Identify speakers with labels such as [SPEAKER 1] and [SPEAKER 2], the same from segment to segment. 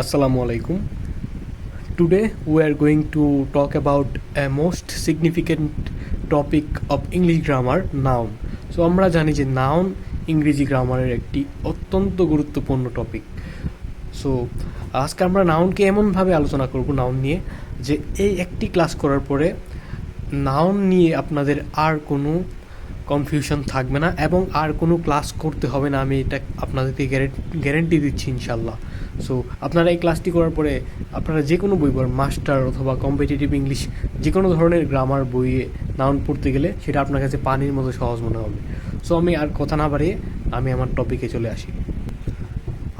[SPEAKER 1] Assalamu alaikum. Today we are going to talk about a most significant topic of English grammar, noun. So আমরা জানি যে noun ইংরেজি গ্রামারের একটি অত্যন্ত গুরুত্বপূর্ণ টপিক সো আজকে আমরা নাউনকে এমনভাবে আলোচনা করব নাউন নিয়ে, যে এই একটি ক্লাস করার পরে নাউন নিয়ে আপনাদের আর কোনো কনফিউশন থাকবে না এবং আর কোনো ক্লাস করতে হবে না, আমি এটা আপনাদেরকে গ্যারেন্টি দিচ্ছি ইনশাল্লাহ সো আপনারা এই ক্লাসটি করার পরে আপনারা যে কোনো বই পড়েন মাস্টার অথবা কম্পিটিটিভ ইংলিশ যে কোনো ধরনের গ্রামার বইয়ে নাউন পড়তে গেলে সেটা আপনার কাছে পানির মতো সহজ মনে হবে। সো আমি আর কথা না বাড়িয়ে আমি আমার টপিকে চলে আসি।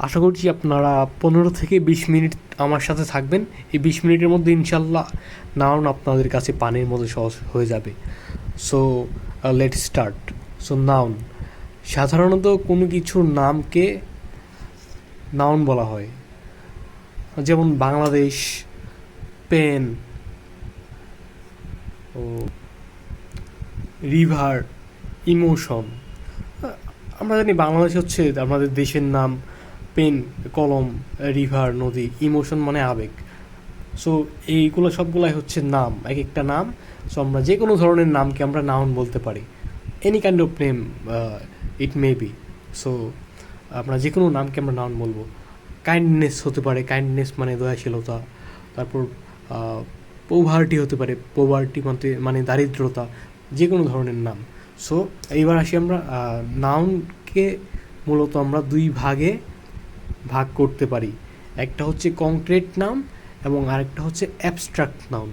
[SPEAKER 1] আশা করছি আপনারা পনেরো থেকে বিশ মিনিট আমার সাথে থাকবেন। এই বিশ মিনিটের মধ্যে ইনশাল্লাহ নাউন আপনাদের কাছে পানির মতো সহজ হয়ে যাবে। So let start so noun সাধারণত কোনো কিছুর নামকে নাউন বলা হয়। যেমন বাংলাদেশ, পেন, ও রিভার ইমোশন আমরা জানি বাংলাদেশ হচ্ছে আমাদের দেশের নাম, পেন, কলম রিভার নদী ইমোশন মানে আবেগ। সো এইগুলো সবগুলাই হচ্ছে নাম, এক একটা নাম। সো আমরা যে কোনো ধরনের নামকে আমরা নাউন বলতে পারি। Any kind of name it may be so আমরা যে কোনো নামকে আমরা নাউন বলব। কাইন্ডনেস হতে পারে কাইন্ডনেস মানে দয়াশীলতা। তারপর পোভার্টি হতে পারে পোভার্টি মানে মানে দারিদ্রতা, যে কোনো ধরনের নাম। সো এইবার আসি আমরা নাউনকে মূলত আমরা দুই ভাগে ভাগ করতে পারি। একটা হচ্ছে কংক্রিট নাম এবং আরেকটা হচ্ছে অ্যাবস্ট্রাক্ট নাউন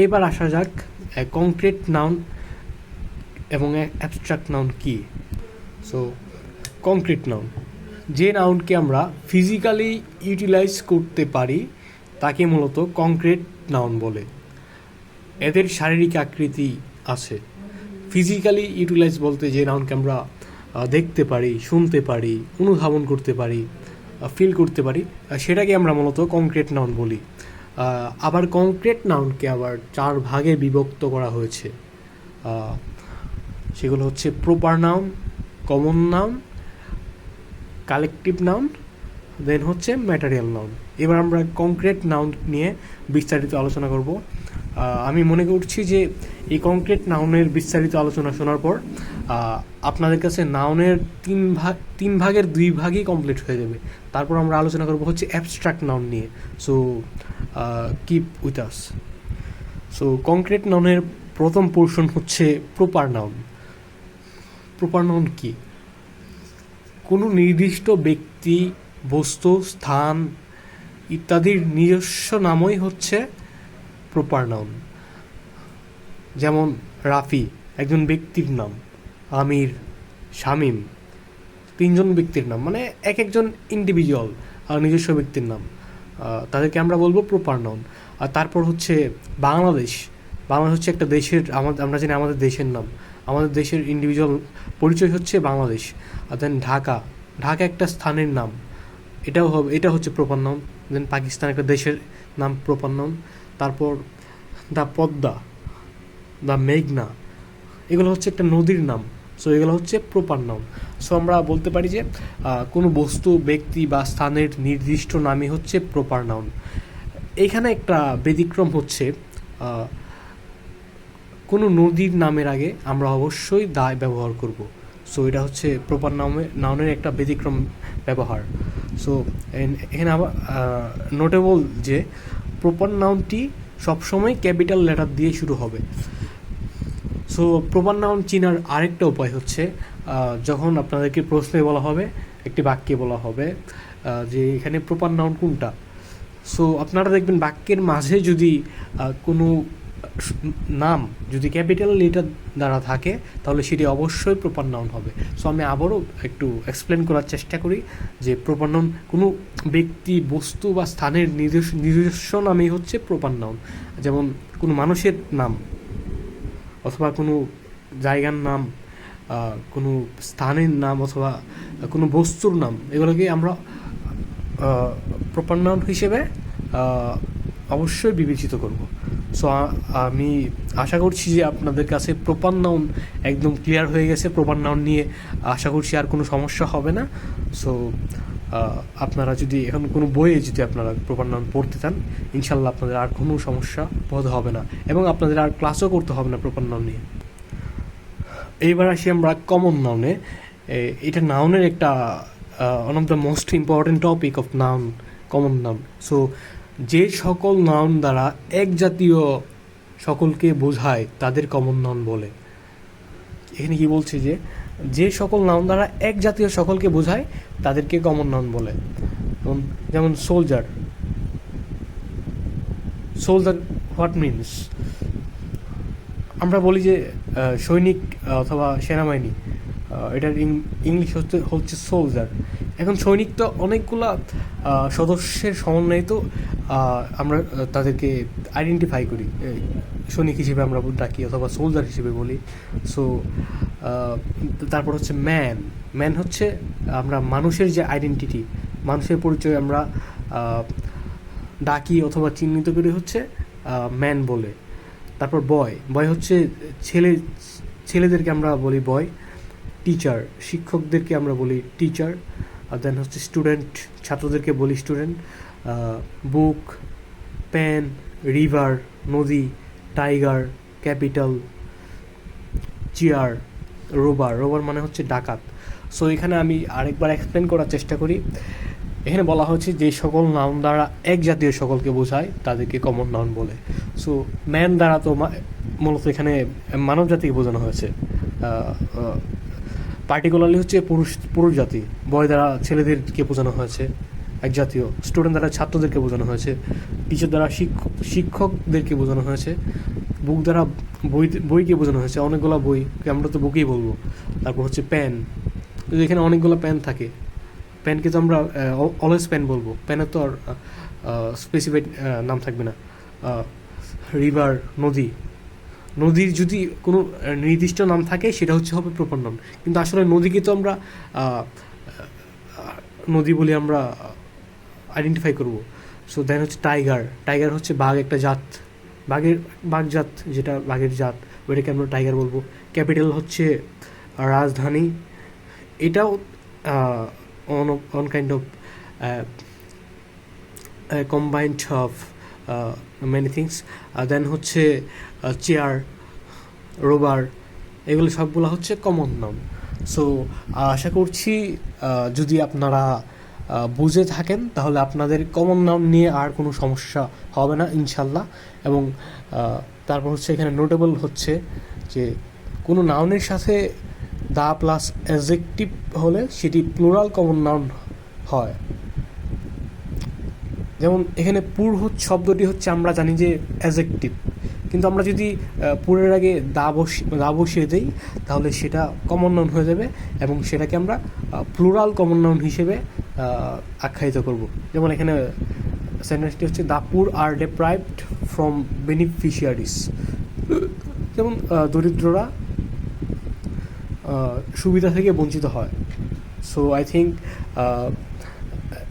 [SPEAKER 1] এবার আসা যাক কংক্রিট নাউন এবং অ্যাবস্ট্রাক্ট নাউন কি? সো কংক্রিট নাউন যে নাউনকে আমরা ফিজিক্যালি ইউটিলাইজ করতে পারি, তাকে মূলত কংক্রিট নাউন বলে। এদের শারীরিক আকৃতি আছে। ফিজিক্যালি ইউটিলাইজ বলতে যে নাউনকে আমরা দেখতে পারি, শুনতে পারি, অনুধাবন করতে পারি ফিল করতে পারি সেটাকে আমরা মূলত কংক্রিট নাউন বলি। আবার কংক্রিট নাউনকে আবার চার ভাগে বিভক্ত করা হয়েছে। সেগুলো হচ্ছে proper noun common noun collective noun then হচ্ছে ম্যাটারিয়াল নাউন এবার আমরা কংক্রিট নাউন নিয়ে বিস্তারিত আলোচনা করব। আমি মনে করছি যে এই কংক্রিট নাউনের বিস্তারিত আলোচনা শোনার পর আপনাদের কাছে নাউনের তিন ভাগ, তিন ভাগের দুই ভাগই কমপ্লিট হয়ে যাবে। তারপর আমরা আলোচনা করব হচ্ছে অ্যাবস্ট্রাক্ট নাউন নিয়ে। So keep with us so concrete নাউনের প্রথম পোর্শন হচ্ছে প্রপার নাউন প্রপার নাউন কি? কোনো নির্দিষ্ট ব্যক্তি, বস্তু, স্থান ইত্যাদির নিজস্ব নামই হচ্ছে প্রপার নাউন যেমন রাফি, একজন ব্যক্তির নাম। আমির, শামিম, তিনজন ব্যক্তির নাম মানে এক একজন ইন্ডিভিজুয়াল আর নিজস্ব ব্যক্তির নাম। তাদেরকে আমরা বলব প্রপার নাউন আর তারপর হচ্ছে বাংলাদেশ। বাংলাদেশ হচ্ছে একটা দেশের, আমাদের, আমরা জানি আমাদের দেশের নাম। আমাদের দেশের ইন্ডিভিজুয়াল পরিচয় হচ্ছে বাংলাদেশ। আর দেন ঢাকা। ঢাকা একটা স্থানের নাম। এটাও হবে, এটা হচ্ছে প্রপার নাউন দেন পাকিস্তান একটা দেশের নাম প্রপার নাউন তারপর দ্য পদ্মা দ্য মেঘনা। এগুলো হচ্ছে একটা নদীর নাম। সো এগুলো হচ্ছে প্রপার নাউন সো আমরা বলতে পারি যে কোনো বস্তু, ব্যক্তি বা স্থানের নির্দিষ্ট নামই হচ্ছে প্রপার নাউন এখানে একটা ব্যতিক্রম হচ্ছে কোনো নদীর নামের আগে আমরা অবশ্যই দায় ব্যবহার করব। সো এটা হচ্ছে প্রপার নামে নাউনের একটা ব্যতিক্রম ব্যবহার। সো এখানে আবার নোটেবল যে প্রপার নাউনটি সবসময় ক্যাপিটাল লেটার দিয়ে শুরু হবে। সো প্রপার নাউন চিনার আরেকটা উপায় হচ্ছে যখন আপনাদেরকে প্রশ্নে বলা হবে, একটি বাক্যে বলা হবে যে এখানে প্রপার নাউন কোনটা? সো আপনারা দেখবেন বাক্যের মাঝে যদি কোনো নাম যদি ক্যাপিটাল লেটার দ্বারা থাকে, তাহলে সেটি অবশ্যই প্রপার নাউন হবে। সো আমি আবারও একটু এক্সপ্লেন করার চেষ্টা করি যে প্রপার নাউন, কোনো ব্যক্তি, বস্তু বা স্থানের নিজস্ব নিজস্ব নামই হচ্ছে প্রপার নাউন। যেমন কোনো মানুষের নাম অথবা কোনো জায়গার নাম কোনো স্থানের নাম অথবা কোনো বস্তুর নাম, এগুলোকে আমরা প্রপার হিসেবে অবশ্যই বিবেচিত করব। সো আমি আশা করছি যে আপনাদের কাছে প্রপার নাউন একদম ক্লিয়ার হয়ে গেছে। প্রপার নাউন নিয়ে আশা করছি আর কোনো সমস্যা হবে না। সো আপনারা যদি এখন কোনো বইয়ে যদি আপনারা প্রপার নাউন পড়তে চান, ইনশাল্লাহ আপনাদের আর কোনো সমস্যা বোধ হবে না। এবং আপনাদের আর ক্লাসও করতে হবে না প্রপার নাউন নিয়ে। এইবার আসি আমরা কমন নাউনে এটা নাউনের একটা one of the most important topic of noun common noun so যে সকল নাউন দ্বারা এক জাতীয় সকলকে বোঝায়, তাদের কমন নাউন বলে। এখানে কি বলছে যে যে সকল নাউন দ্বারা এক জাতীয় সকলকে বোঝায় তাদেরকে কমন নাউন বলে। যেমন- সোলজার সোলজার হোয়াট মিনস আমরা বলি যে সৈনিক অথবা সেনাবাহিনী। এটার ইংলিশ হচ্ছে হচ্ছে সোলজার এখন সৈনিক তো অনেকগুলা সদস্যের সমন্বয়ে তো আহ, আমরা তাদেরকে আইডেন্টিফাই করি। সৈনিক হিসেবে আমরা ডাকি অথবা সোলজার হিসেবে বলি। সো তারপর হচ্ছে ম্যান ম্যান হচ্ছে আমরা মানুষের যে আইডেন্টিটি মানুষের পরিচয় আমরা ডাকি অথবা চিহ্নিত করি হচ্ছে ম্যান বলে। তারপর বয় বয় হচ্ছে ছেলে, ছেলেদেরকে আমরা বলি বয় টিচার শিক্ষকদেরকে আমরা বলি টিচার আর দেন হচ্ছে স্টুডেন্ট ছাত্রদেরকে বলি স্টুডেন্ট বুক, পেন, রিভার, নদী, tiger, capital, chair, robber. Robber মানে হচ্ছে ডাকাত। সো এখানে আমি আরেকবার এক্সপ্লেন করার চেষ্টা করি। এখানে বলা হচ্ছে যে সকল নাউন দ্বারা এক জাতীয় সকলকে বোঝায়, তাদেরকে কমন নাউন বলে। সো ম্যান দ্বারা তো মূলত এখানে মানব জাতিকে বোঝানো হয়েছে। পার্টিকুলারলি হচ্ছে পুরুষ পুরুষ জাতি। বয় দ্বারা ছেলেদেরকে বোঝানো হয়েছে। এক জাতীয় স্টুডেন্ট দ্বারা ছাত্রদেরকে বোঝানো হয়েছে টিচার দ্বারা শিক্ষক শিক্ষকদেরকে বোঝানো হয়েছে বুক দ্বারা বই বইকে বোঝানো হয়েছে, অনেকগুলো বই, আমরা তো বুকেই বলব। তারপর হচ্ছে পেন এখানে অনেকগুলো প্যান থাকে। প্যানকে তো আমরা অলওয়েজ পেন বলব। পেনের তো আর স্পেসিফাইড নাম থাকবে না। রিভার নদী। নদীর যদি কোনো নির্দিষ্ট নাম থাকে, সেটা হচ্ছে হবে প্রপার নাম কিন্তু আসলে নদীকে তো আমরা নদী বলে আমরা আইডেন্টিফাই করব। সো দেন হচ্ছে টাইগার টাইগার হচ্ছে বাঘ একটা জাত। বাঘের, বাঘ জাত, যেটা বাঘের জাত, ওইটাকে আমরা টাইগার বলব। ক্যাপিটাল হচ্ছে রাজধানী। এটাও on on kind of combined of many things then হচ্ছে চেয়ার রোবার এগুলো সবগুলো হচ্ছে কমন নাম সো আশা করছি যদি আপনারা বুঝে থাকেন, তাহলে আপনাদের কমন নাম নিয়ে আর কোনো সমস্যা হবে না, ইনশাল্লাহ। এবং তারপর হচ্ছে এখানে নোটেবল হচ্ছে যে, কোনো নাউনের সাথে দা প্লাস অ্যাজেক্টিভ হলে সেটি প্লুরাল কমন নাউন হয়। যেমন এখানে পুর শব্দটি হচ্ছে আমরা জানি যে অ্যাজেক্টিভ কিন্তু আমরা যদি পুরের আগে দা বসি, দা বসিয়ে দিই, তাহলে সেটা কমন নাউন হয়ে যাবে এবং সেটাকে আমরা প্লুরাল কমন নাউন হিসেবে আখ্যায়িত করব। যেমন এখানে সেন্টেন্সটি হচ্ছে দা পুর আর ডেপ্রাইভড ফ্রম বেনিফিশিয়ারিস যেমন দরিদ্ররা সুবিধা থেকে বঞ্চিত হয়। সো আই থিঙ্ক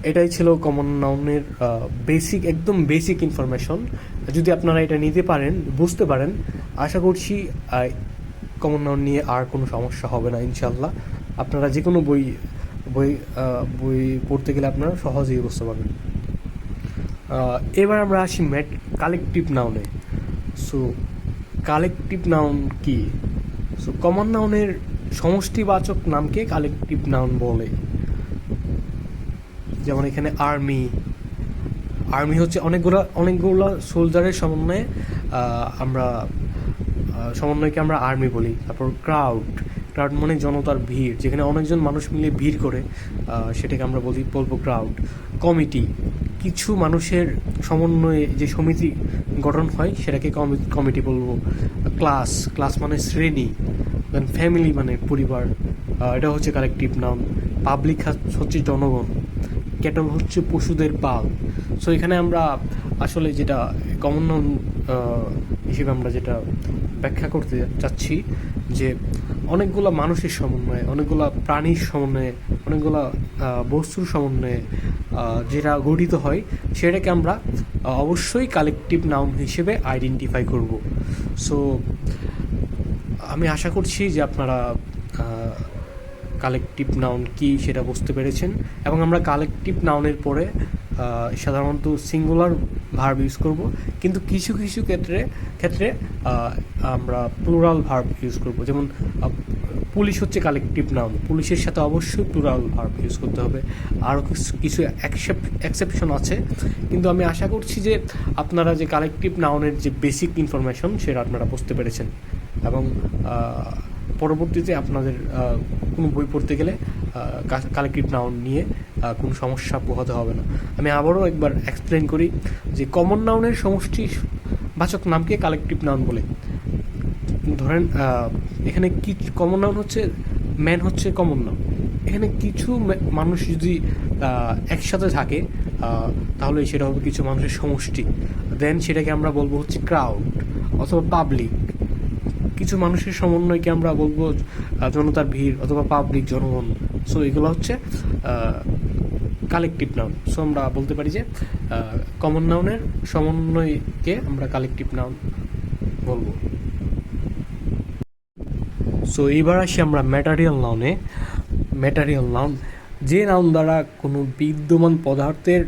[SPEAKER 1] এটাই ছিল কমন নাউনের বেসিক একদম বেসিক ইনফরমেশন যদি আপনারা এটা নিতে পারেন, বুঝতে পারেন, আশা করছি কমন নাউন নিয়ে আর কোনো সমস্যা হবে না ইনশাল্লাহ আপনারা যে কোনো বই বই বই পড়তে গেলে আপনারা সহজেই বুঝতে পারবেন এবার আমরা আসি ম্যাট কালেকটিভ নাউনে সো কালেকটিভ নাউন কি? সো কমন নাউনের সমষ্টিবাচক নামকে কালেকটিভ নাউন বলে। যেমন এখানে আর্মি আর্মি হচ্ছে অনেকগুলো অনেকগুলো সোলজারের সমন্বয়ে আমরা সমন্বয়কে আমরা আর্মি বলি। তারপর ক্রাউড ক্রাউড মানে জনতার ভিড়, যেখানে অনেকজন মানুষ মিলে ভিড় করে সেটাকে আমরা বলি বলব ক্রাউড কমিটি কিছু মানুষের সমন্বয়ে যে সমিতি গঠন হয়, সেটাকে কমিটি বলব। ক্লাস ক্লাস মানে শ্রেণি দেন ফ্যামিলি মানে পরিবার এটা হচ্ছে কালেকটিভ নাম পাবলিক হচ্ছে জনগণ ক্যাটল হচ্ছে পশুদের পাল। সো এখানে আমরা আসলে যেটা কমন হিসেবে আমরা যেটা ব্যাখ্যা করতে চাচ্ছি যে অনেকগুলো মানুষের সমন্বয়ে, অনেকগুলো প্রাণীর সমন্বয়ে, অনেকগুলো বস্তুর সমন্বয়ে যেটা গঠিত হয়, সেটাকে আমরা অবশ্যই কালেকটিভ নাউন হিসেবে আইডেন্টিফাই করব। সো আমি আশা করছি যে আপনারা কালেকটিভ নাউন কি সেটা বুঝতে পেরেছেন এবং আমরা কালেকটিভ নাউনের পরে সাধারণত সিঙ্গুলার ভার্ব ইউজ করব। কিন্তু কিছু কিছু ক্ষেত্রে ক্ষেত্রে আমরা প্লুরাল ভার্ব ইউজ করব। যেমন পুলিশ হচ্ছে কালেকটিভ নাউন পুলিশের সাথে অবশ্যই প্লুরাল ভার্ব ইউজ করতে হবে। আরও কিছু এক্সেপশন আছে। কিন্তু আমি আশা করছি যে আপনারা যে কালেকটিভ নাউনের যে বেসিক ইনফরমেশন সেটা আপনারা বুঝতে পেরেছেন। এবং পরবর্তীতে আপনাদের কোনো বই পড়তে গেলে কালেকটিভ নাউন নিয়ে কোনো সমস্যা পোহাতে হবে না। আমি আবারও একবার এক্সপ্লেন করি যে কমন নাউনের সমষ্টি বাচক নামকে কালেকটিভ নাউন বলে। ধরেন এখানে কি কমন নাউন হচ্ছে? ম্যান হচ্ছে কমন নাউন এখানে কিছু মানুষ যদি একসাথে থাকে তাহলে সেটা হবে কিছু মানুষের সমষ্টি। দেন সেটাকে আমরা বলব হচ্ছে ক্রাউড অথবা পাবলিক কিছু মানুষের সমন্বয়কে আমরা বলব জনতার ভিড় অথবা পাবলিক জনগণ। সো এগুলো হচ্ছে কালেকটিভ নাউন সো আমরা বলতে পারি যে কমন নাউনের সমন্বয়কে আমরা কালেকটিভ নাউন বলব। সো এবার আসি আমরা ম্যাটারিয়াল নাউনে ম্যাটারিয়াল নাউন যে নাউন দ্বারা কোনো বিদ্যমান পদার্থের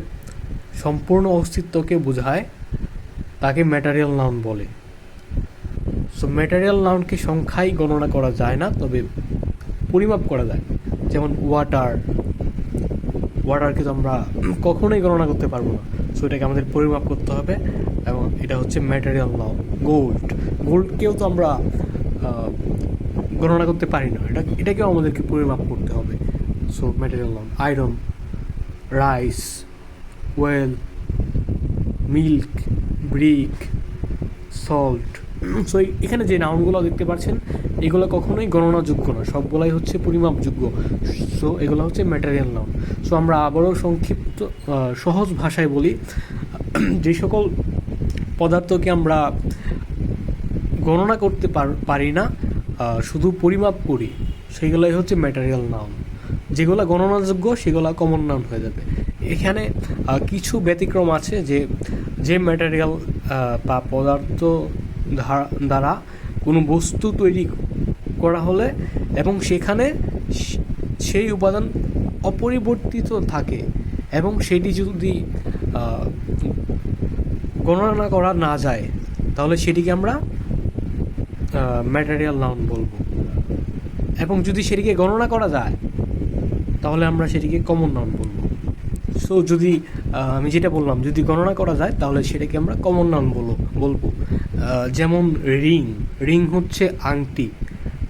[SPEAKER 1] সম্পূর্ণ অস্তিত্বকে বোঝায়, তাকে ম্যাটারিয়াল নাউন বলে। সো ম্যাটারিয়াল নাউনকে সংখ্যায় গণনা করা যায় না, তবে পরিমাপ করা যায়। যেমন ওয়াটার ওয়াটারকে তো আমরা কখনোই গণনা করতে পারব না। সো এটাকে আমাদের পরিমাপ করতে হবে এবং এটা হচ্ছে ম্যাটেরিয়াল ল গোল্ড গোল্ডকেও তো আমরা গণনা করতে পারি না। এটা, এটাকেও আমাদেরকে পরিমাপ করতে হবে। So material noun iron rice oil milk brick salt so এখানে যে নাউনগুলো দেখতে পাচ্ছেন, এগুলো কখনোই গণনাযোগ্য না সবগুলাই হচ্ছে পরিমাপযোগ্য। সো এগুলো হচ্ছে ম্যাটেরিয়াল নাউন সো আমরা আবারও সংক্ষিপ্ত সহজ ভাষায় বলি, যে সকল পদার্থকে আমরা গণনা করতে পার- না শুধু পরিমাপ করি, সেগুলোই হচ্ছে ম্যাটেরিয়াল নাউন যেগুলো গণনাযোগ্য, সেগুলো কমন নাউন হয়ে যাবে। এখানে কিছু ব্যতিক্রম আছে যে যে ম্যাটেরিয়াল বা পদার্থ দ্বারা কোনো বস্তু তৈরি করা হলে এবং সেখানে সেই উপাদান অপরিবর্তিত থাকে এবং সেটি যদি গণনা করা না যায়, তাহলে সেটিকে আমরা ম্যাটেরিয়াল নাউন বলব। এবং যদি সেটিকে গণনা করা যায়, তাহলে আমরা সেটিকে কমন নাউন বলব। সো যদি আমি যেটা বললাম, যদি গণনা করা যায়, তাহলে সেটাকে আমরা কমন নাউন বলব। বলব যেমন রিং রিং হচ্ছে আংটি।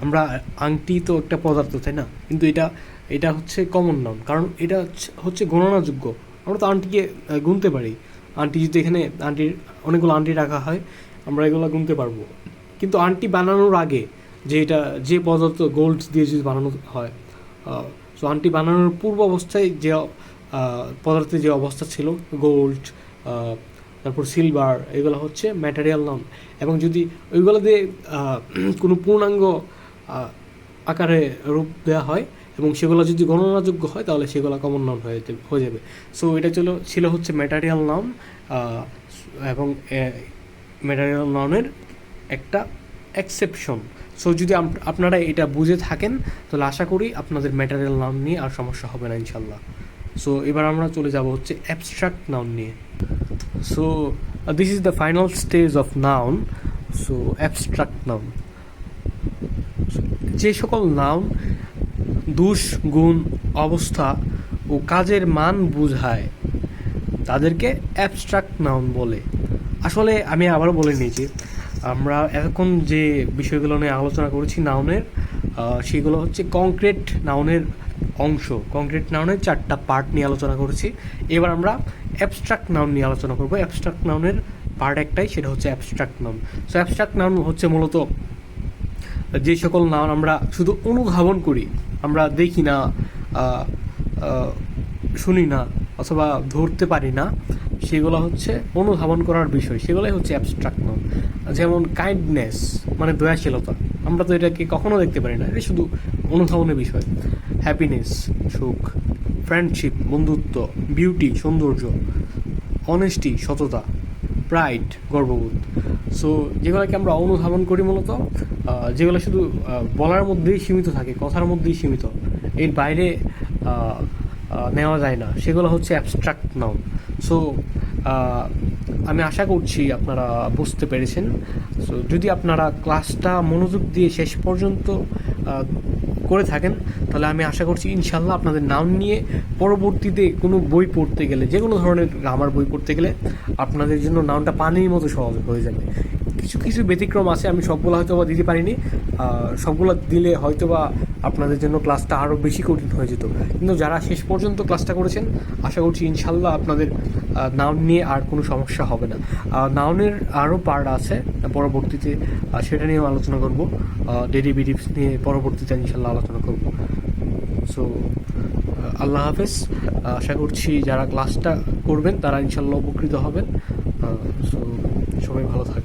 [SPEAKER 1] আমরা, আংটি তো একটা পদার্থ, তাই না? কিন্তু এটা এটা হচ্ছে কমন নাউন কারণ এটা হচ্ছে- গণনাযোগ্য। আমরা তো আংটিকে গুনতে পারি। আংটি যদি এখানে, আংটির, অনেকগুলো আংটি রাখা হয়, আমরা এগুলো গুনতে পারব। কিন্তু আংটি বানানোর আগে যে এটা, যে পদার্থ গোল্ড দিয়ে যদি বানানো হয় সো আংটি বানানোর পূর্ব অবস্থায় যে পদার্থের যে অবস্থা ছিল গোল্ড তারপর সিলভার এগুলো হচ্ছে ম্যাটেরিয়াল নাম এবং যদি ওইগুলো দিয়ে কোনো পূর্ণাঙ্গ আকারে রূপ দেওয়া হয় এবং সেগুলো যদি গণনাযোগ্য হয়, তাহলে সেগুলো কমন নাউন হয়ে হয়ে যাবে। সো এটা ছিল ছিল হচ্ছে ম্যাটেরিয়াল নাউন এবং ম্যাটেরিয়াল নাউনের একটা এক্সেপশন সো যদি আপনারা এটা বুঝে থাকেন, তাহলে আশা করি আপনাদের ম্যাটেরিয়াল নাউন নিয়ে আর সমস্যা হবে না ইনশাল্লাহ সো এবার আমরা চলে যাব হচ্ছে অ্যাবস্ট্রাক্ট নাউন নিয়ে। So this is the final stage of noun so abstract noun যে সকল নাউন দুষ, গুণ, অবস্থা ও কাজের মান বোঝায়, তাদেরকে অ্যাবস্ট্রাক্ট নাউন বলে। আসলে আমি আবারও বলে নিয়েছি আমরা এখন যে বিষয়গুলো নিয়ে আলোচনা করেছি নাউনের সেগুলো হচ্ছে কংক্রিট নাউনের অংশ। কংক্রিট নাউনের চারটা পার্ট নিয়ে আলোচনা করেছি। এবার আমরা অ্যাবস্ট্রাক্ট নাউন নিয়ে আলোচনা করব। অ্যাবস্ট্রাক্ট নাউনের পার্ট একটাই, সেটা হচ্ছে abstract noun so abstract noun হচ্ছে মূলত যে সকল নাউন আমরা শুধু অনুধাবন করি, আমরা দেখি না শুনি না অথবা ধরতে পারি না, সেগুলো হচ্ছে অনুধাবন করার বিষয়। সেগুলোই হচ্ছে অ্যাবস্ট্রাক্ট নাউন যেমন কাইন্ডনেস মানে দয়াশীলতা। আমরা তো এটাকে কখনো দেখতে পারি না। এটা শুধু অনুধাবনের বিষয়। হ্যাপিনেস সুখ ফ্রেন্ডশিপ বন্ধুত্ব বিউটি সৌন্দর্য অনেস্টি সততা প্রাইড গর্ববোধ। সো যেগুলোকে আমরা অনুধাবন করি মূলত যেগুলো শুধু বলার মধ্যেই সীমিত থাকে, কথার মধ্যেই সীমিত, এর বাইরে নেওয়া যায় না। সেগুলো হচ্ছে অ্যাবস্ট্রাক্ট নাউন সো আমি আশা করছি আপনারা বুঝতে পেরেছেন। সো যদি আপনারা ক্লাসটা মনোযোগ দিয়ে শেষ পর্যন্ত করে থাকেন, তাহলে আমি আশা করছি ইনশাল্লাহ আপনাদের নাম নিয়ে পরবর্তীতে কোনো বই পড়তে গেলে, যে কোনো ধরনের গ্রামার বই পড়তে গেলে আপনাদের জন্য নামটা পানির মতো সহজ হয়ে যাবে। কিছু কিছু ব্যতিক্রম আছে, আমি সবগুলো হয়তো বা দিতে পারিনি। সবগুলো দিলে হয়তো বা আপনাদের জন্য ক্লাসটা আরও বেশি কঠিন হয়ে যেত। কিন্তু যারা শেষ পর্যন্ত ক্লাসটা করেছেন, আশা করছি ইনশাল্লাহ আপনাদের নাম নিয়ে আর কোনো সমস্যা হবে না। নাউনের আরও পার্ট আছে, পরবর্তীতে সেটা নিয়েও আলোচনা করব। ডেরিভেটিভস নিয়ে পরবর্তীতে ইনশাল্লাহ আলোচনা করব। সো আল্লাহ হাফেজ। আশা করছি যারা ক্লাসটা করবেন, তারা ইনশাল্লাহ উপকৃত হবেন। সো সবাই ভালো থাকবেন।